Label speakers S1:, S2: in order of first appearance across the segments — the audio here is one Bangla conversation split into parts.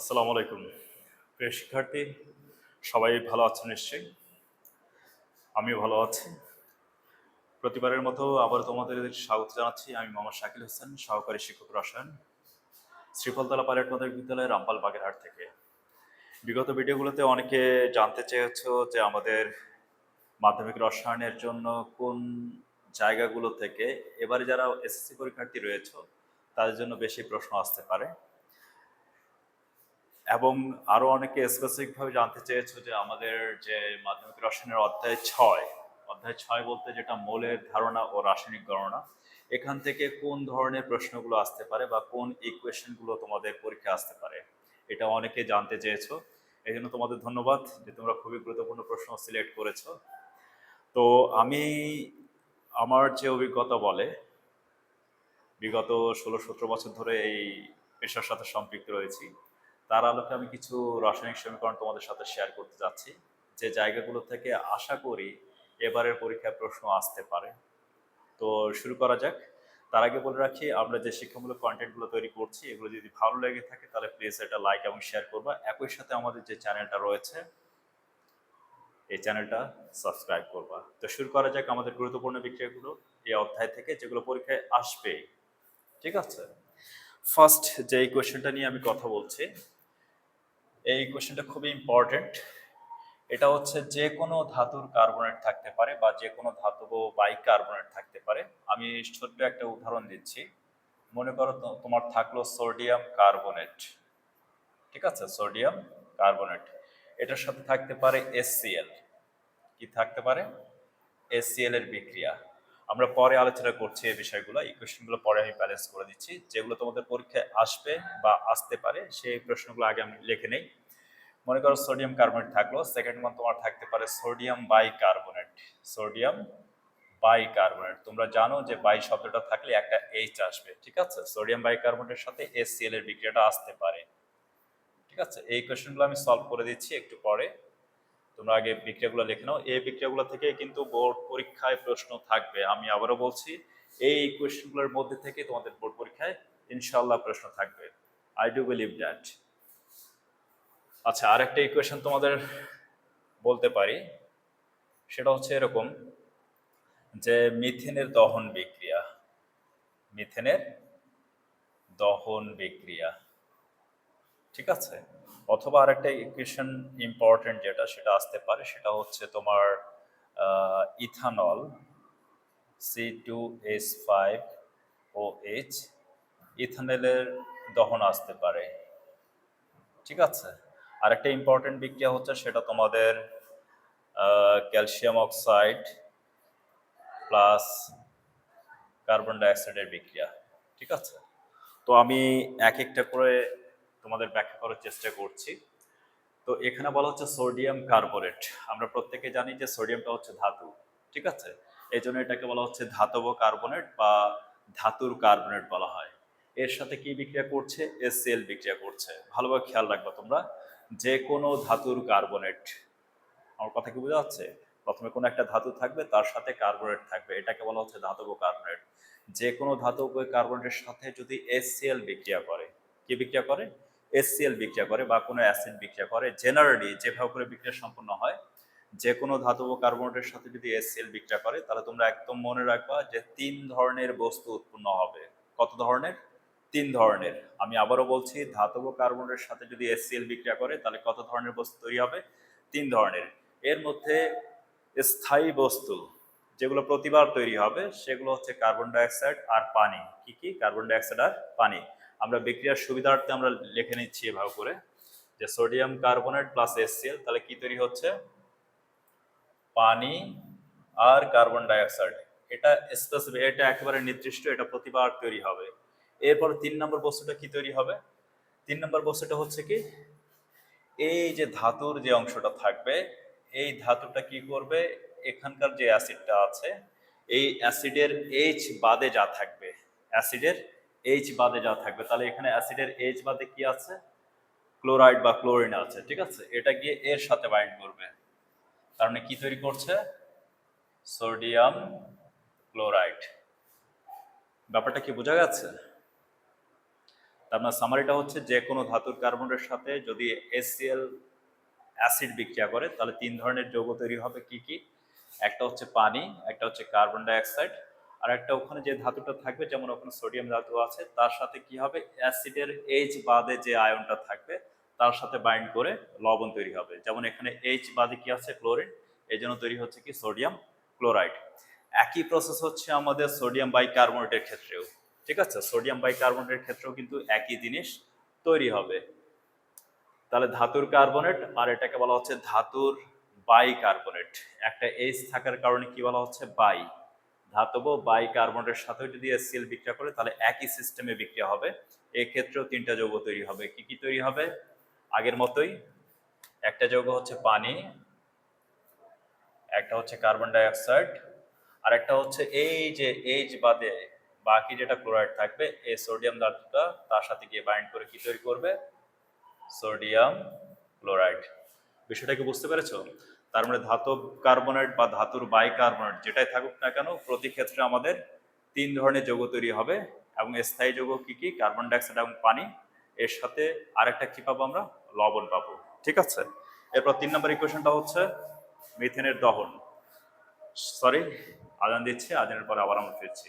S1: আসসালামু আলাইকুম। প্রিয় শিক্ষার্থী, সবাই ভালো আছেন নিশ্চয়ই? আমিও ভালো আছি। প্রতিবারের মতো আবার তোমাদের স্বাগত জানাচ্ছি। আমি মোহাম্মদ শাকিল হোসেন, সহকারী শিক্ষক রসায়ন, শ্রীফলতলা পাইলট মাধ্যমিক বিদ্যালয় রামপাল বাগেরহাট থেকে। বিগত ভিডিওগুলোতে অনেকে জানতে চেয়েছ যে আমাদের মাধ্যমিক রসায়নের জন্য কোন জায়গাগুলো থেকে এবারে যারা এসএসসি পরীক্ষার্থী রয়েছে, তাদের জন্য বেশি প্রশ্ন আসতে পারে। এবং আরও অনেকে স্পেসিফিক ভাবে জানতে চেয়েছো যে আমাদের যে মাধ্যমিক রসায়নের অধ্যায় ছয় অধ্যায় ছয় বলতে যেটা মৌলের ধারণা ও রাসায়নিক গণনা, এখান থেকে কোন ধরনের প্রশ্নগুলো আসতে পারে বা কোন ইকুয়েশনগুলো তোমাদের পরীক্ষা আসতে পারে, এটা অনেকে জানতে চেয়েছো। এই জন্য তোমাদের ধন্যবাদ যে তোমরা খুবই গুরুত্বপূর্ণ প্রশ্ন সিলেক্ট করেছ। তো আমি আমার যে অভিজ্ঞতা বলে, বিগত ষোলো সতেরো বছর ধরে এই পেশার সাথে সম্পৃক্ত রয়েছি। তার আলোকে আমি কিছু রাসায়নিক সমীকরণ তোমাদের সাথে শেয়ার করতে যাচ্ছি। যে জায়গাগুলো থেকে আশা করি এবারের পরীক্ষায় প্রশ্ন আসতে পারে। তো শুরু করা যাক। তার আগে বলে রাখি, আমরা যে শিক্ষামূলক কন্টেন্টগুলো তৈরি করছি, এগুলো যদি ভালো লেগে থাকে, তাহলে প্লিজ এটা লাইক এবং শেয়ার করবা। একই সাথে আমাদের যে চ্যানেলটা রয়েছে, এই চ্যানেলটা সাবস্ক্রাইব করবা। তো শুরু করা যাক আমাদের গুরুত্বপূর্ণ বিক্রিয়াগুলো এই অধ্যায় থেকে, যেগুলো পরীক্ষায় আসবে ঠিক আছে? ফার্স্ট যে কোয়েশ্চেনটা নিয়ে আমি কথা বলছি এই কোয়েশ্চেনটা খুবই ইম্পর্টেন্ট এটা হচ্ছে যে কোনো ধাতুর কার্বনেট থাকতে পারে বা যে কোনো ধাতব বাইক কার্বনেট থাকতে পারে। আমি ছোট্ট একটা উদাহরণ দিচ্ছি। মনে করো তোমার থাকল সোডিয়াম কার্বনেট ঠিক আছে? সোডিয়াম কার্বনেট এটার সাথে থাকতে পারে এসসিএল কি থাকতে পারে? এসসিএল এর বিক্রিয়া। আমরা পরে আলোচনা করছি এই বিষয়গুলো। এই কোয়েশ্চেনগুলো পরে আমি ব্যালেন্স করে দিচ্ছি। যেগুলো তোমাদের পরীক্ষায় আসবে বা আসতে পারে, সেই প্রশ্নগুলো আগে আমি লিখে নেই। মনে করো সোডিয়াম কার্বনেট থাকল সেকেন্ড ওয়ান তোমার থাকতে পারে sodium bicarbonate sodium bicarbonate তোমরা জানো যে বাই শব্দটা থাকলে একটা এইচ আসবে, ঠিক আছে? সোডিয়াম বাই কার্বনেটের সাথে এসসিএল এর বিক্রিয়াটা আসতে পারে। ঠিক আছে? এই কোয়েশ্চেনগুলো আমি সলভ করে দিচ্ছি একটু পরে। তোমরা আগে বিক্রিয়াগুলো লিখে নাও। এই বিক্রিয়াগুলো থেকে কিন্তু বোর্ড পরীক্ষায় প্রশ্ন থাকবে। আমি আবারও বলছি, এই কোয়েশ্চেনগুলোর মধ্যে থেকে তোমাদের বোর্ড পরীক্ষায় ইনশাল্লাহ প্রশ্ন থাকবে। আই ডু বিলিভ দ্যাট আচ্ছা আরেকটা ইকুয়েশন তোমাদের বলতে পারি। সেটা হচ্ছে এরকম যে মিথেনের দহন বিক্রিয়া। মিথেনের দহন বিক্রিয়া। ঠিক আছে? অথবা আরেকটা ইকুয়েশন ইম্পর্টেন্ট যেটা সেটা আসতে পারে, সেটা হচ্ছে তোমার ethanol C two S five O H ইথানলের দহন আসতে পারে। ঠিক আছে? আরেকটা ইম্পর্টেন্ট বিক্রিয়া হচ্ছে সেটা তোমাদের ক্যালসিয়াম অক্সাইড প্লাস কার্বন ডাইঅক্সাইডের বিক্রিয়া। ঠিক আছে? তো আমি এক একটা করে তোমাদের ব্যাখ্যা করার চেষ্টা করছি। তো এখানে বলা হচ্ছে সোডিয়াম কার্বোনেট আমরা প্রত্যেকে জানি যে সোডিয়ামটা হচ্ছে ধাতু, ঠিক আছে? এই জন্য এটাকে বলা হচ্ছে ধাতব কার্বনেট বা ধাতুর কার্বোনেট বলা হয়। এর সাথে কি বিক্রিয়া করছে? এসসিএল বিক্রিয়া করছে। ভালোভাবে খেয়াল রাখবা তোমরা। যে কোনো ধাতুর কার্বনেট, আমার কথা কি বোঝা যাচ্ছে? প্রথমে কোনো একটা ধাতু থাকবে, তার সাথে কার্বোনেট থাকবে। এটাকে বলা হচ্ছে ধাতব কার্বনেট। যে কোনো ধাতব কার্বনেটের সাথে যদি এসসিএল বিক্রিয়া করে, কি বিক্রিয়া করে? এসসিএল বিক্রিয়া করে বা কোনো অ্যাসিড বিক্রিয়া করে জেনারেলি যেভাবে করে বিক্রিয়া সম্পন্ন হয় যে কোনো ধাতব কার্বনেটের সাথে যদি এসসিএল বিক্রিয়া করে, তাহলে তোমরা একদম মনে রাখবা যে তিন ধরনের বস্তু উৎপন্ন হবে। কত ধরনের? তিন ধরনের। আমি আবারও বলছি, ধাতব কার্বনের সাথে যদি এসসিএল বিক্রিয়া করে, তাহলে কত ধরনের বস্তু তৈরি হবে? তিন ধরনের। এর মধ্যে স্থায়ী বস্তু, যেগুলো প্রতিবার তৈরি হবে, সেগুলো হচ্ছে কার্বন ডাইঅক্সাইড আর পানি। কি কি? কার্বন ডাইঅক্সাইড আর পানি। আমরা বিক্রিয়ার সুবিধার্থে আমরা লিখে নিচ্ছি এভাবে করে যে সোডিয়াম কার্বনেট প্লাস এসসিএল তাহলে কি তৈরি হচ্ছে? পানি আর কার্বন ডাইঅক্সাইড। এটা স্পেসিফিক এটা একেবারে নির্দিষ্ট, এটা প্রতিবার তৈরি হবে। এরপর তিন নম্বর বস্তুটা কি তৈরি হবে? তিন নম্বর বস্তুটা হচ্ছে কি? এই যে ধাতুর যে অংশটা থাকবে, এই ধাতুটা কি করবে? এখানকার যে অ্যাসিডটা আছে, এই অ্যাসিডের এইচ বাদে যা থাকবে, অ্যাসিডের এইচ বাদে যা থাকবে। তাহলে এখানে অ্যাসিডের এইচ বাদে কি আছে? ক্লোরাইড বা ক্লোরিন আছে, ঠিক আছে? এটা গিয়ে এর সাথে বাইন্ড করবে। তার মানে কি তৈরি করছে? সোডিয়াম ক্লোরাইড ব্যাপারটা কি বোঝা গেছে? তার মানে সামারিটা হচ্ছে যে কোনো ধাতুর কার্বনের সাথে যদি এসিএল অ্যাসিড বিক্রিয়া করে, তাহলে তিন ধরনের যৌগ তৈরি হবে। কি কি? একটা হচ্ছে পানি, একটা হচ্ছে কার্বন ডাইঅক্সাইড আর একটা ওখানে যে ধাতুটা থাকবে, যেমন ওখানে সোডিয়াম ধাতু আছে, তার সাথে কি হবে? অ্যাসিডের এইচ বাদে যে আয়নটা থাকবে, তার সাথে বাইন্ড করে লবণ তৈরি হবে। যেমন এখানে এইচ বাদে কি আছে? ক্লোরিন এই জন্য তৈরি হচ্ছে কি? সোডিয়াম ক্লোরাইড একই প্রসেস হচ্ছে আমাদের সোডিয়াম বাইকার্বনেটের ক্ষেত্রেও। ঠিক আছে? সোডিয়াম বাইকার্বনেটের ক্ষেত্রেও কিন্তু একই জিনিস তৈরি হবে। তাহলে ধাতুর কার্বনেট আর এটাকে বলা হচ্ছে ধাতুর বাইকার্বনেট একটা এইচ থাকার কারণে কি বলা হচ্ছে? বাই ধাতব বাইকার্বনেটের সাথেও যদি এসিএল বিক্রিয়া করে, তাহলে একই সিস্টেমে বিক্রিয়া হবে। এক্ষেত্রেও তিনটা যৌগ তৈরি হবে। কি কি তৈরি হবে? আগের মতোই একটা যৌগ হচ্ছে পানি, একটা হচ্ছে কার্বন ডাইঅক্সাইড আর একটা হচ্ছে এই যে এইচ বাদে বাকি যেটা ক্লোরাইড থাকবে, এই সোডিয়াম ধাতুটা তার সাথে গিয়ে বাইন্ড করে কি তৈরি করবে? সোডিয়াম ক্লোরাইড বিষয়টা কি বুঝতে পেরেছ? তার মানে ধাতব কার্বনেট বা ধাতুর বাইকার্বনেট যেটাই থাকুক না কেন, প্রতি ক্ষেত্রে আমাদের তিন ধরনের যৌগ তৈরি হবে এবং স্থায়ী যৌগ কি কি? কার্বন ডাইঅক্সাইড এবং পানি। এর সাথে আরেকটা কি পাবো আমরা? লবণ পাবো। ঠিক আছে? এরপর তিন নম্বর ইকুয়েশনটা হচ্ছে মিথেনের দহন। সরি আজান দিচ্ছে, আজানের পরে আবার আমরা ফিরছি।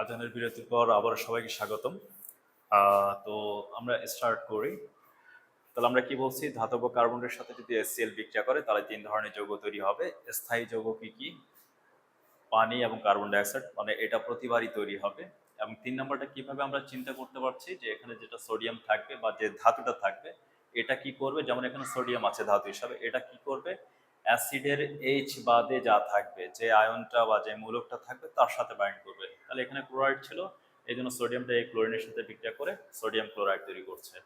S1: আজানের বিরতির পর আবার সবাইকে স্বাগতম। তো আমরা স্টার্ট করি। তাহলে আমরা কি বলছি? ধাতব কার্বনের সাথে যদি এসসিএল বিক্রিয়া করে, তাহলে তিন ধরনের যৌগ তৈরি হবে। স্থায়ী যৌগ কি কি? পানি এবং কার্বন ডাইঅক্সাইড মানে এটা প্রতিবারই তৈরি হবে। এবং তিন নম্বরটা কীভাবে আমরা চিন্তা করতে পারছি? যে এখানে যেটা সোডিয়াম থাকবে বা যে ধাতুটা থাকবে, এটা কি করবে? যেমন এখানে সোডিয়াম আছে ধাতু হিসাবে, এটা কি করবে? অ্যাসিডের এইচ বাদে যা থাকবে, যে আয়নটা বা যে মূলকটা থাকবে, তার সাথে বাইন্ড করবে। তাহলে এখানে ক্লোরাইড ছিল, এই জন্য সোডিয়ামটা এই ক্লোরিনের সাথে বিক্রিয়া করে সোডিয়াম ক্লোরাইড তৈরি করছে।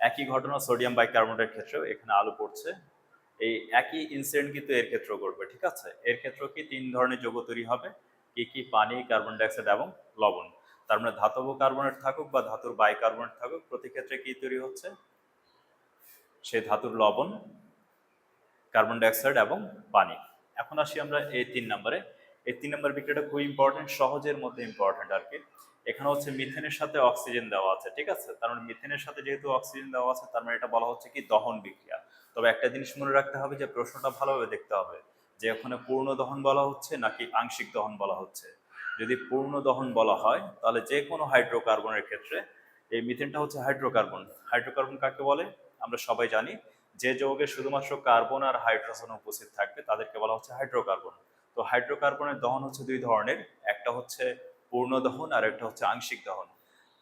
S1: একই ঘটনা সোডিয়াম বাইকার্বনেটের ক্ষেত্রেও এখানে আলো পড়ছে। এই একই ইনসিডেন্ট কিন্তু এর ক্ষেত্রেও করবে ঠিক আছে? এর ক্ষেত্রেও কি তিন ধরনের যৌগ তৈরি হবে? কি কি পানি কার্বন ডাইঅক্সাইড এবং লবণ? তার মানে ধাতব কার্বনেট থাকুক বা ধাতুর বাইকার্বনেট থাকুক, প্রতি ক্ষেত্রে কি তৈরি হচ্ছে? সেই ধাতুর লবণ কার্বন ডাইঅক্সাইড এবং পানি। এখন আসি আমরা এই তিন নম্বরে। এই তিন নম্বর বিক্রিয়াটা খুব ইম্পর্টেন্ট সহজের মধ্যে ইম্পর্টেন্ট আর কি। এখানে হচ্ছে মিথেনের সাথে অক্সিজেন দেওয়া আছে, ঠিক আছে? তার মানে মিথেনের সাথে যেহেতু অক্সিজেন দেওয়া আছে, তার মানে এটা বলা হচ্ছে কি দহন বিক্রিয়া। তবে একটা জিনিস মনে রাখতে হবে যে প্রশ্নটা ভালোভাবে দেখতে হবে, যে ওখানে পূর্ণ দহন বলা হচ্ছে নাকি আংশিক দহন বলা হচ্ছে? যদি পূর্ণ দহন বলা হয়, তাহলে যে কোনো হাইড্রোকার্বনের ক্ষেত্রে এই মিথেনটা হচ্ছে হাইড্রোকার্বন। হাইড্রোকার্বন কাকে বলে? আমরা সবাই জানি যে যৌগে শুধুমাত্র কার্বন আর হাইড্রোজেন উপস্থিত থাকবে, তাদেরকে বলা হচ্ছে হাইড্রোকার্বন। তো হাইড্রোকার্বনের দহন হচ্ছে দুই ধরনের, একটা হচ্ছে পূর্ণ দহন আর একটা হচ্ছে আংশিক দহন।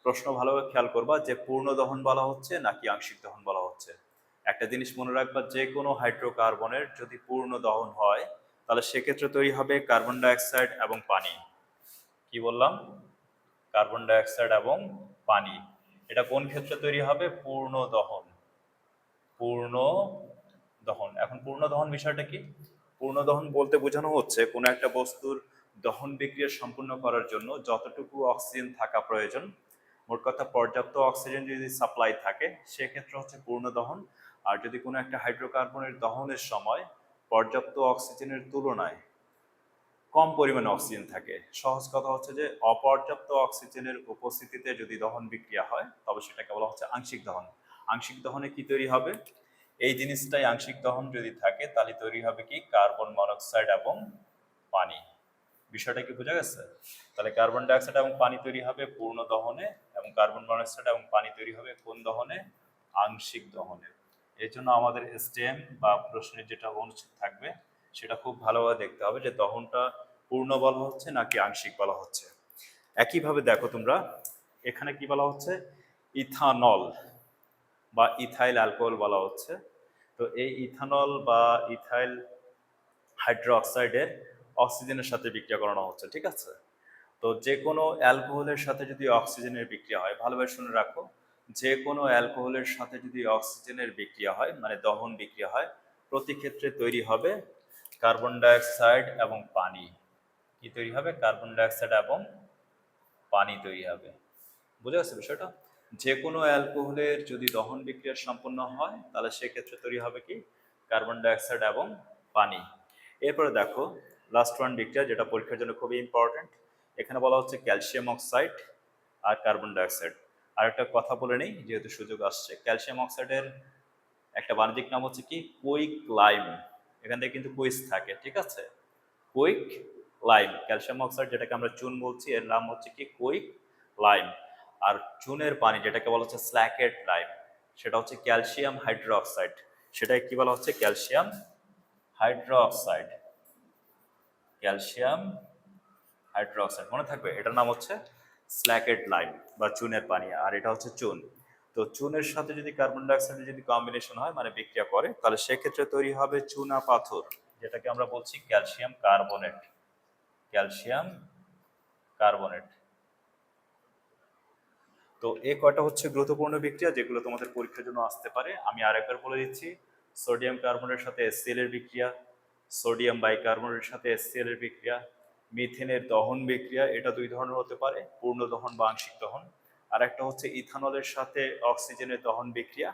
S1: প্রশ্ন ভালোভাবে খেয়াল করবা, যে পূর্ণ দহন বলা হচ্ছে নাকি আংশিক দহন বলা হচ্ছে? একটা জিনিস মনে রাখবা, যে কোনো হাইড্রোকার্বনের যদি পূর্ণ দহন হয়, তাহলে সেক্ষেত্রে তৈরি হবে কার্বন ডাইঅক্সাইড এবং পানি। কি বললাম? কার্বন ডাইঅক্সাইড এবং পানি। এটা কোন ক্ষেত্রে তৈরি হবে? পূর্ণ দহন। পূর্ণ দহন। এখন পূর্ণ দহন বিষয়টা কি? পূর্ণ দহন বলতে বোঝানো হচ্ছে কোনো একটা বস্তুর দহন বিক্রিয়া সম্পূর্ণ করার জন্য যতটুকু অক্সিজেন থাকা প্রয়োজন, মোট কথা পর্যাপ্ত অক্সিজেন যদি সাপ্লাই থাকে, সেক্ষেত্রে হচ্ছে পূর্ণ দহন। আর যদি কোনো একটা হাইড্রোকার্বনের দহনের সময় পর্যাপ্ত অক্সিজেনের তুলনায় কম পরিমাণে অক্সিজেন থাকে, সহজ কথা হচ্ছে যে অপর্যাপ্ত অক্সিজেনের উপস্থিতিতে যদি দহন বিক্রিয়া হয়, তবে সেটাকে বলা হচ্ছে আংশিক দহন। আংশিক দহনে কি তৈরি হবে? এই জিনিসটাই আংশিক দহন যদি থাকে, তাহলে তৈরি হবে কি? কার্বন মনোক্সাইড এবং পানি। বিষয়টা কি বোঝা গেছে? তাহলে কার্বন ডাইঅক্সাইড এবং পানি তৈরি হবে পূর্ণ দহনে এবং কার্বন মনোক্সাইড এবং পানি তৈরি হবে কোন দহনে? আংশিক দহনে। এই জন্য আমাদের স্টেম বা প্রশ্নের যেটা অনুচ্ছেদ থাকবে, সেটা খুব ভালোভাবে দেখতে হবে যে দহনটা পূর্ণ বলা হচ্ছে নাকি আংশিক বলা হচ্ছে। একইভাবে দেখো তোমরা, এখানে কি বলা হচ্ছে? ইথানল। বা ইথাইল অ্যালকোহল বলা হচ্ছে। তো এই ইথানল বা ইথাইল হাইড্রোক্সাইডের অক্সিজেনের সাথে বিক্রিয়া করানো হচ্ছে, ঠিক আছে? তো যে কোনো অ্যালকোহলের সাথে যদি অক্সিজেনের বিক্রিয়া হয় ভালোভাবে শুনে রাখো যে কোনো অ্যালকোহলের সাথে যদি অক্সিজেনের বিক্রিয়া হয় মানে দহন বিক্রিয়া হয়, প্রতি ক্ষেত্রে তৈরি হবে কার্বন ডাইঅক্সাইড এবং পানি। কি তৈরি হবে? কার্বন ডাইঅক্সাইড এবং পানি তৈরি হবে। বুঝে গেছে বিষয়টা? যে কোনো অ্যালকোহলের যদি দহন বিক্রিয়া সম্পন্ন হয়, তাহলে সেক্ষেত্রে তৈরি হবে কি? কার্বন ডাইঅক্সাইড এবং পানি। এরপরে দেখো লাস্ট ওয়ান বিক্রিয়া যেটা পরীক্ষার জন্য খুবই ইম্পর্টেন্ট এখানে বলা হচ্ছে ক্যালসিয়াম অক্সাইড আর কার্বন ডাইঅক্সাইড আর একটা কথা বলে নেই, যেহেতু সুযোগ আসছে। ক্যালসিয়াম অক্সাইডের একটা বাণিজ্যিক নাম হচ্ছে কি? Quick lime. এখান থেকে কিন্তু কুইজ থাকে, ঠিক আছে? Quick lime. ক্যালসিয়াম অক্সাইড যেটাকে আমরা চুন বলছি, এর নাম হচ্ছে কি? Quick lime. আর চুনের পানি যেটাকে বলা হচ্ছে স্ল্যাকেট লাইম সেটা হচ্ছে ক্যালসিয়াম হাইড্রোক্সাইড। সেটাকে কি বলা হচ্ছে? Calcium hydroxide. Calcium hydroxide. মনে থাকবে, এটার নাম হচ্ছে স্ল্যাকেট লাইম বা চুনের পানি, আর এটা হচ্ছে চুন। তো চুনের সাথে যদি কার্বন ডাইঅক্সাইডের যদি কম্বিনেশন হয় মানে বিক্রিয়া করে, তাহলে সেক্ষেত্রে তৈরি হবে চুনা পাথর, যেটাকে আমরা বলছি ক্যালসিয়াম কার্বনেট। Calcium carbonate. তো এ কয়টা হচ্ছে গুরুত্বপূর্ণ বিক্রিয়া যেগুলো তোমাদের পরীক্ষার জন্য আসতে পারে? আমি আরেকবার বলে দিচ্ছি, সোডিয়াম কার্বনের সাথে এসসিএল এর বিক্রিয়া, সোডিয়াম বাইকার্বনের সাথে এসসিএল এর বিক্রিয়া, মিথেনের দহন বিক্রিয়া, এটা দুই ধরনের হতে পারে, পূর্ণ দহন বা আংশিক দহন। আর একটা হচ্ছে ইথানলের সাথে অক্সিজেনের দহন বিক্রিয়া।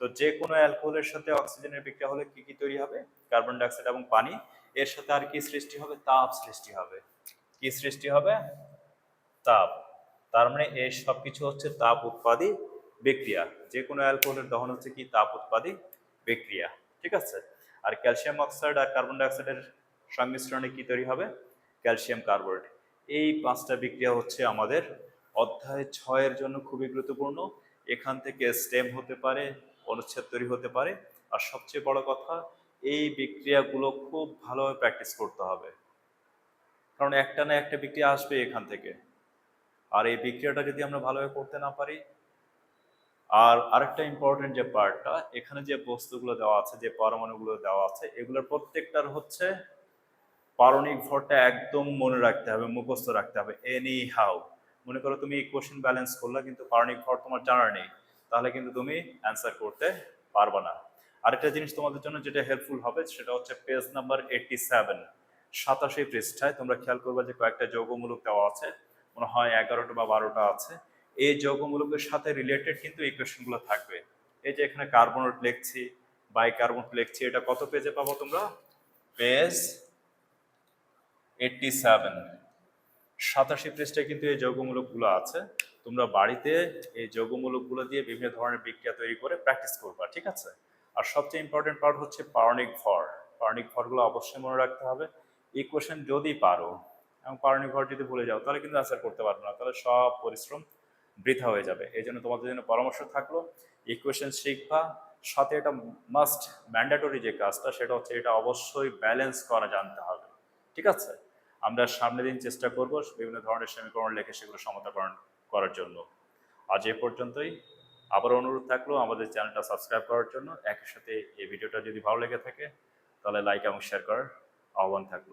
S1: তো যে কোনো অ্যালকোহলের সাথে অক্সিজেনের বিক্রিয়া হলে কি কি তৈরি হবে? কার্বন ডাইঅক্সাইড এবং পানি। এর সাথে আর কি সৃষ্টি হবে? তাপ সৃষ্টি হবে। কি সৃষ্টি হবে? তাপ। তার মানে এই সব কিছু হচ্ছে তাপ উৎপাদী বিক্রিয়া। যে কোনো অ্যালকোহলের দহন হচ্ছে কি? তাপ উৎপাদী বিক্রিয়া। ঠিক আছে? আর ক্যালসিয়াম অক্সাইড আর কার্বন ডাইঅক্সাইডের সংমিশ্রণে কি তৈরি হবে? ক্যালসিয়াম কার্বনেট এই পাঁচটা বিক্রিয়া হচ্ছে আমাদের অধ্যায় ছয়ের জন্য খুবই গুরুত্বপূর্ণ। এখান থেকে স্টেম হতে পারে, অনুচ্ছেদ তৈরি হতে পারে। আর সবচেয়ে বড় কথা, এই বিক্রিয়াগুলো খুব ভালোভাবে প্র্যাকটিস করতে হবে। কারণ একটা না একটা বিক্রিয়া আসবে এখান থেকে। আর এই বিক্রিয়াটা যদি আমরা ভালোভাবে করতে না পারি, আর আরেকটা ইম্পর্টেন্ট যে পার্টটা এখানে যে বস্তুগুলো দেওয়া আছে, যে পরমাণুগুলো দেওয়া আছে, এগুলোর প্রত্যেকটার হচ্ছে পারণিক ভরটা একদম মনে রাখতে হবে, মুখস্থ রাখতে হবে এনি হাউ মনে করো তুমি কোশ্চেন ব্যালেন্স করলে কিন্তু পারণিক ভর তোমার জানার নেই, তাহলে কিন্তু তুমি অ্যান্সার করতে পারবে না। আরেকটা জিনিস তোমাদের জন্য যেটা হেল্পফুল হবে, সেটা হচ্ছে পেজ নাম্বার এইটটি সেভেন সাতাশি পৃষ্ঠায় তোমরা খেয়াল করবে যে কয়েকটা যৌগমূলক দেওয়া আছে মনে হয় এগারোটা বা বারোটা আছে। এই যৌগমূলকের সাথে রিলেটেড কিন্তু ইকুয়েশনগুলো থাকবে। এই যে এখানে কার্বনেট লিখছি বাইকার্বনেট লিখছি, এটা কত পেজে পাবো তোমরা? পেজ এইটটি সেভেন সাতাশি পৃষ্ঠায় কিন্তু এই যৌগমূলকগুলো আছে। তোমরা বাড়িতে এই যৌগমূলকগুলো দিয়ে বিভিন্ন ধরনের বিক্রিয়া তৈরি করে প্র্যাকটিস করবা, ঠিক আছে? আর সবচেয়ে ইম্পর্টেন্ট পার্ট হচ্ছে পারণিক ভর। পারণিক ভরগুলো অবশ্যই মনে রাখতে হবে। ইকুয়েশন যদি পারো এবং পারণিক ভর যদি ভুলে যাও, তাহলে কিন্তু অ্যান্সার করতে পারবে না। তাহলে সব পরিশ্রম বৃথা হয়ে যাবে। এই জন্য তোমাদের জন্য পরামর্শ থাকল ইকুয়েশন শিখবা। সাথে এটা মাস্ট ম্যান্ডেটরি যে কাজটা, সেটা হচ্ছে এটা অবশ্যই ব্যালেন্স করা জানতে হবে। ঠিক আছে? আমরা সামনের দিন চেষ্টা করব বিভিন্ন ধরনের সমীকরণ লেখে সেগুলো সমতাকরণ করার জন্য। আজ এ পর্যন্তই। আবার অনুরোধ থাকল আমাদের চ্যানেলটা সাবস্ক্রাইব করার জন্য। একই সাথে এই ভিডিওটা যদি ভালো লেগে থাকে, তাহলে লাইক এবং শেয়ার করার আহ্বান থাকল।